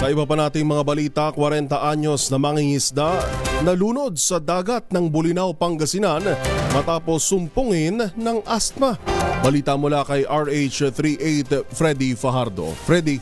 Sa iba pa nating mga balita, 40 anyos na mangingisda nalunod sa dagat ng Bulinaw, Pangasinan matapos sumpungin ng asthma. Balita mula kay RH38 Freddy Fajardo. Freddy,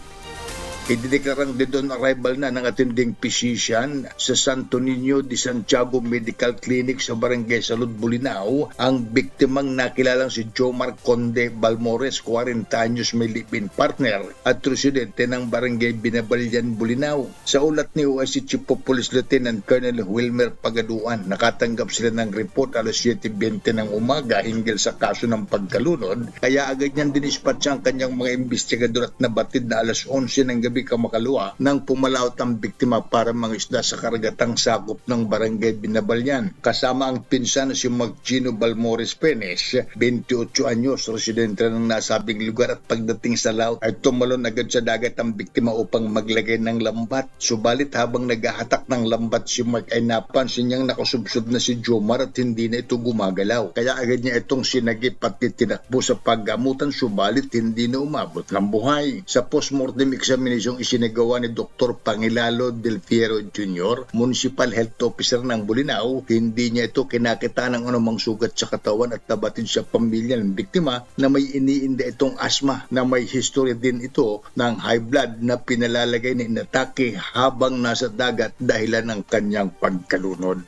Idineklarang din doon arrival na ng attending physician sa Santo Niño de Santiago Medical Clinic sa Barangay Salud, Bulinao ang biktimang nakilalang si Jomar Conde Balmores, 40 anyos may live-in partner at residente ng Barangay Binabalyan, Bulinao. Sa ulat ni OIC Chief of Police Lieutenant Colonel Wilmer Pagaduan, nakatanggap sila ng report alas 7.20 ng umaga hinggil sa kaso ng pagkalunod kaya agad niyang dinispatch ang kanyang mga investigador at nabatid na alas 11 ng gabi kamakalwa nang pumalaot ang biktima para mangisda sa karagatang sakop ng barangay Binabalyan. Kasama ang pinsan si Maggino Balmores Penes, 28 anyos, residente ng nasabing lugar at pagdating sa laut ay tumalon agad sa dagat ang biktima upang maglagay ng lambat. Subalit habang naghahatak ng lambat si Mark ay napansin niyang nakasubsob na si Jomar at hindi na ito gumagalaw. Kaya agad niya itong sinagip at titinakbo sa paggamutan subalit hindi na umabot ng buhay. Sa postmortem examination isinagawa ni Dr. Pangilalo Del Fiero Jr., Municipal Health Officer ng Bulinaw, hindi niya ito kinakita ng anumang sugat sa katawan at nabatid sa pamilya ng biktima na may iniinda itong asma na may history din ito ng high blood na pinalalagay ni inatake habang nasa dagat dahilan ng kanyang pagkalunod.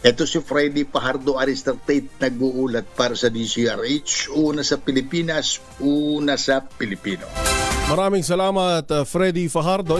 Ito si Freddy Pajardo Aristartate nag-uulat para sa DCRH, una sa Pilipinas, una sa Pilipino. Maraming salamat uh, Freddy Fajardo.